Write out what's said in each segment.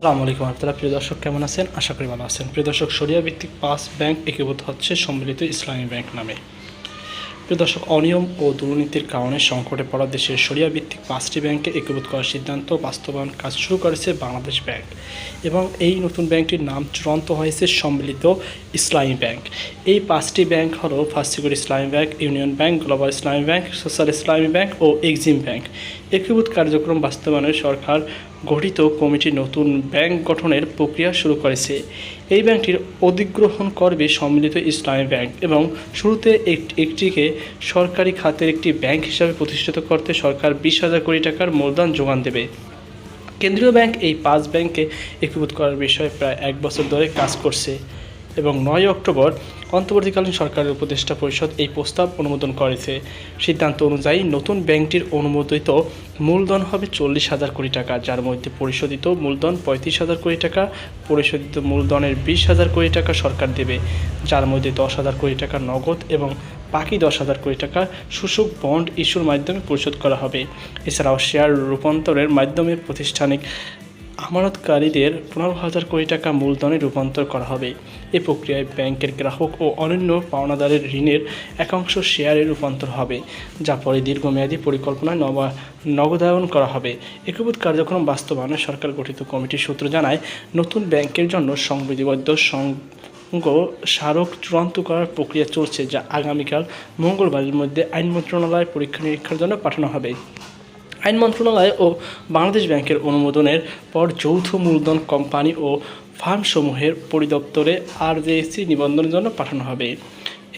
আসসালামু আলাইকুম রহমতুল্লাহ প্রিয় দর্শক, কেমন আছেন? আশা করি ভালো আছেন। প্রিয় দর্শক সরিয়া ভিত্তিক পাঁচ ব্যাংক একীভূত হচ্ছে সম্মিলিত ইসলামী ব্যাংক নামে। প্রিয় দর্শক, অনিয়ম ও দুর্নীতির কারণে সংকটে পড়া দেশের সরিয়া ভিত্তিক পাঁচটি ব্যাংকে একীভূত করার সিদ্ধান্ত বাস্তবায়ন কাজ শুরু করেছে বাংলাদেশ ব্যাংক এবং এই নতুন ব্যাংকটির নাম চূড়ান্ত হয়েছে সম্মিলিত ইসলামী ব্যাংক। এই পাঁচটি ব্যাংক হলো first secure Islami bank, union bank, global Islami bank, social Islami bank ও এক্সিম ব্যাংক। একীভূত কার্যক্রম বাস্তবায়নে সরকার গঠিত কমিটি নতুন ব্যাংক গঠনের প্রক্রিয়া শুরু করেছে। এই ব্যাংকটির অধিগ্রহণ করবে সম্মিলিত ইসলামী ব্যাংক এবং শুরুতে এক- একটিকে সরকারি খাতের একটি ব্যাংক হিসাবে প্রতিষ্ঠিত করতে সরকার বিশ হাজার কোটি টাকার মূলধন যোগান দেবে। কেন্দ্রীয় ব্যাংক এই পাঁচ ব্যাংকে একীভূত করার বিষয়ে প্রায় এক বছর ধরে কাজ করছে। এবং নয় অক্টোবর অন্তর্বর্তীকালীন সরকারের উপদেষ্টা পরিষদ এই প্রস্তাব অনুমোদন করেছে। সিদ্ধান্ত অনুযায়ী নতুন ব্যাংকটির অনুমোদিত মূলধন হবে চল্লিশ হাজার কোটি টাকা, যার মধ্যে পরিশোধিত মূলধন পঁয়ত্রিশ হাজার কোটি টাকা, পরিশোধিত মূলধনের বিশ হাজার কোটি টাকা সরকার দেবে, যার মধ্যে দশ হাজার কোটি টাকা নগদ এবং বাকি দশ হাজার কোটি টাকা শোষক বন্ড ইস্যুর মাধ্যমে পরিশোধ করা হবে। এছাড়াও শেয়ার রূপান্তরের মাধ্যমে প্রাতিষ্ঠানিক আমানতকারীদের পনেরো হাজার কোটি টাকা মূলধনে রূপান্তর করা হবে। এ প্রক্রিয়ায় ব্যাংকের গ্রাহক ও অন্যান্য পাওনাদারের ঋণের একাংশ শেয়ারে রূপান্তর হবে, যা পরে দীর্ঘমেয়াদী পরিকল্পনায় নবা, নগদায়ন করা হবে। একীভূত কার্যক্রম বাস্তবায়নে সরকার গঠিত কমিটির সূত্র জানায়, নতুন ব্যাংকের জন্য সংবিধিবদ্ধ সংঘ স্মারক চূড়ান্ত করার প্রক্রিয়া চলছে, যা আগামীকাল মঙ্গলবারের মধ্যে আইন মন্ত্রণালয় পরীক্ষা নিরীক্ষার জন্য পাঠানো হবে। আইন মন্ত্রণালয় ও বাংলাদেশ ব্যাংকের অনুমোদনের পর যৌথ মূলধন কোম্পানি ও ফার্মসমূহের পরিদপ্তরে আরজেএসি নিবন্ধনের জন্য পাঠানো হবে।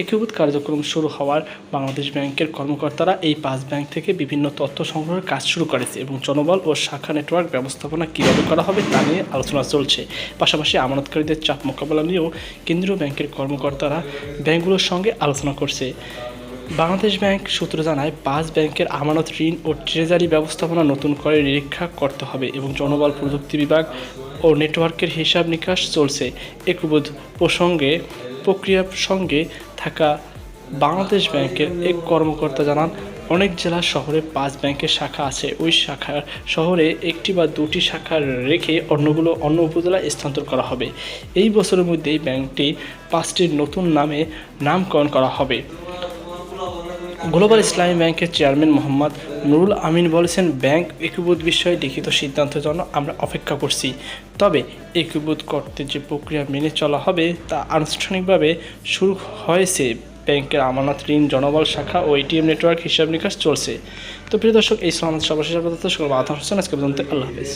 একীভূত কার্যক্রম শুরু হওয়ার বাংলাদেশ ব্যাংকের কর্মকর্তারা এই পাঁচ ব্যাংক থেকে বিভিন্ন তথ্য সংগ্রহের কাজ শুরু করেছে এবং জনবল ও শাখা নেটওয়ার্ক ব্যবস্থাপনা কীভাবে করা হবে তা নিয়ে আলোচনা চলছে। পাশাপাশি আমানতকারীদের চাপ মোকাবেলা নিয়েও কেন্দ্রীয় ব্যাংকের কর্মকর্তারা ব্যাংকগুলোর সঙ্গে আলোচনা করছে। বাংলাদেশ ব্যাংক সূত্র জানায়, পাঁচ ব্যাংকের আমানত ঋণ ও ট্রেজারি ব্যবস্থাপনা নতুন করে নিরীক্ষা করতে হবে এবং জনবল প্রযুক্তি বিভাগ ও নেটওয়ার্কের হিসাব নিকাশ চলছে। একবোধ প্রসঙ্গে প্রক্রিয়ার সঙ্গে থাকা বাংলাদেশ ব্যাংকের এক কর্মকর্তা জানান, অনেক জেলা শহরে পাঁচ ব্যাংকের শাখা আছে। ওই শাখার শহরে একটি বা দুটি শাখা রেখে অন্যগুলো অন্য উপজেলায় স্থানান্তর করা হবে। এই বছরের মধ্যেই ব্যাংকটি পাঁচটির নতুন নামে নামকরণ করা হবে। গ্লোবাল ইসলামী ব্যাংকের চেয়ারম্যান মোহাম্মদ নুরুল আমিন বলেছেন, ব্যাংক একীভূত বিষয়ে লিখিত সিদ্ধান্তের জন্য আমরা অপেক্ষা করছি। তবে একীভূত করতে যে প্রক্রিয়া মেনে চলা হবে তা আনুষ্ঠানিকভাবে শুরু হয়েছে। ব্যাংকের আমানত, ঋণ, জনবল শাখা ও এটিএম নেটওয়ার্ক হিসাব নিকাশ চলছে। তো প্রিয় দর্শক, এই সমাজ সর্বশেষ আপাতত সকল আধা হোসেন আজকে পর্যন্ত আল্লাহ হাফিজ।